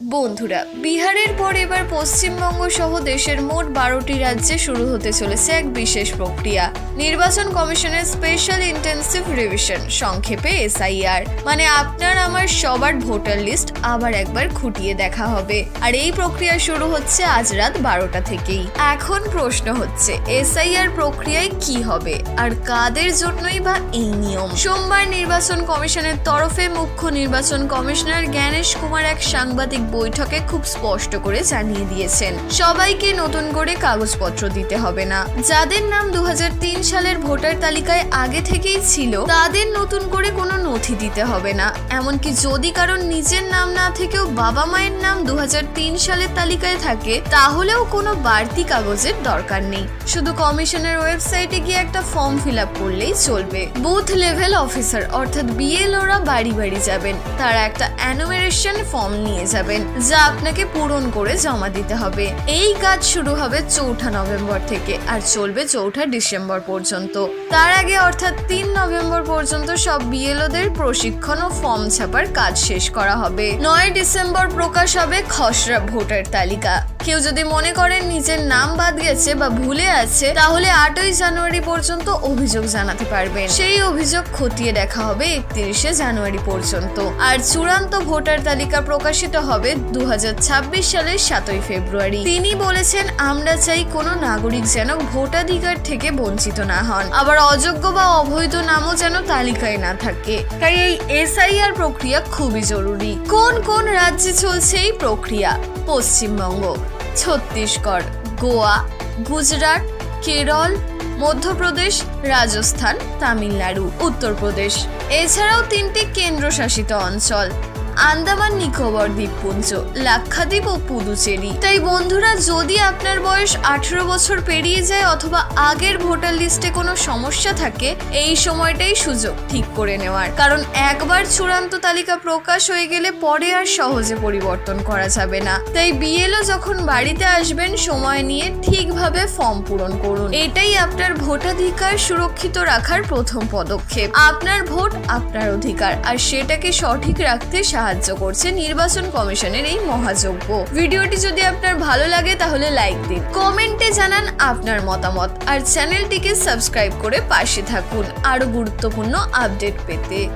বন্ধুরা, বিহারের পর এবার পশ্চিমবঙ্গ সহ দেশের মোট বারোটি রাজ্যে শুরু হতে চলেছে এক বিশেষ প্রক্রিয়া। নির্বাচন কমিশনের স্পেশাল ইন্টেন্সিভ রিভিশন, সংক্ষেপে এসআইআর। মানে আপনার আমার সবার ভোটার লিস্ট আবার একবার খুঁটিয়ে দেখা হবে। আর এই প্রক্রিয়া শুরু হচ্ছে আজ রাত বারোটা থেকেই। এখন প্রশ্ন হচ্ছে, এসআইআর প্রক্রিয়ায় কি হবে? আর কাদের জন্যই বা এই নিয়ম? সোমবার নির্বাচন কমিশনের তরফে মুখ্য নির্বাচন কমিশনার জ্ঞানেশ কুমার এক সাংবাদিক বৈঠকে খুব স্পষ্ট করে জানিয়ে দিয়েছেন, সবাইকে নতুন করে কাগজপত্র দিতে হবে না। যাদের নাম দু হাজার তিন সালের ভোটার তালিকায় আগে থেকেই ছিল, তাদের নতুন করে কোনো নথি দিতে হবে না। এমনকি যদি কারোর নিজের নাম না থেকেও বাবা মায়ের নাম দু সালের তালিকায় থাকে, তাহলেও কোনো বাড়তি কাগজের দরকার নেই। শুধু কমিশনের ওয়েবসাইটে গিয়ে একটা ফর্ম ফিল আপ করলেই চলবে। বুথ লেভেল অফিসার, অর্থাৎ বিএলওরা বাড়ি বাড়ি যাবেন। তারা একটা অ্যানুমেরেশন ফর্ম নিয়ে যাবেন। যা আপনাকে পূরণ করে জমা দিতে হবে। এই কাজ শুরু হবে চৌঠা নভেম্বর থেকে আর চলবে চৌঠা ডিসেম্বর পর্যন্ত। তার আগে অর্থাৎ তিন নভেম্বর পর্যন্ত সব বিএলওদের প্রশিক্ষণ ও ফর্ম ছাপার কাজ শেষ করা হবে। নয় ডিসেম্বর প্রকাশ হবে খসড়া ভোটার তালিকা। কেউ যদি মনে করেন নিজের নাম বাদ গেছে বা ভুলে আছে, তাহলে আটই জানুয়ারি পর্যন্ত অভিযোগ জানাতে পারবেন। সেই অভিযোগ খতিয়ে দেখা হবে একত্রিশে জানুয়ারি পর্যন্ত। আর চূড়ান্ত ভোটার তালিকা প্রকাশিত হবে দু হাজার ছাব্বিশ সালের সাতই ফেব্রুয়ারি। তিনি বলেছেন, আমরা চাই কোনো নাগরিক যেন ভোটাধিকার থেকে বঞ্চিত না হন। আবার অযোগ্য বা অবৈধ নামও যেন তালিকায় না থাকে। তাই এই এসআইআর প্রক্রিয়া খুবই জরুরি। কোন কোন রাজ্যে চলছে এই প্রক্রিয়া? পশ্চিমবঙ্গ। ছত্তিশগড় গোয়া গুজরাট কেরল মধ্যপ্রদেশ রাজস্থান তামিলনাড়ু উত্তরপ্রদেশ। এছাড়াও তিনটি কেন্দ্রশাসিত অঞ্চল। আন্দামান নিকোবর দ্বীপপুঞ্জ, লাক্ষাদ্বীপ ও পুদুচেরি। তাই বন্ধুরা, যদি আপনার বয়স আঠেরো বছর পেরিয়ে যায় অথবা আগের ভোটার লিস্টে কোনো সমস্যা থাকে, এই সময়টাই সুযোগ ঠিক করে নেওয়ার। কারণ একবার চূড়ান্ত তালিকা প্রকাশ হয়ে গেলে পরে আর সহজে পরিবর্তন করা যাবে না। তাই বিএলও যখন বাড়িতে আসবেন, সময় নিয়ে ঠিকভাবে ফর্ম পূরণ করুন। এটাই আপনার ভোটাধিকার সুরক্ষিত রাখার প্রথম পদক্ষেপ। আপনার ভোট আপনার অধিকার, আর সেটাকে সঠিক রাখতে সাহায্য করছে নির্বাচন কমিশনের এই মহাযজ্ঞ। ভিডিওটি যদি আপনার ভালো লাগে তাহলে লাইক দিন। কমেন্টে জানান আপনার মতামত। আর চ্যানেলটিকে সাবস্ক্রাইব করে পাশে থাকুন। আরও গুরুত্বপূর্ণ আপডেট পেতে।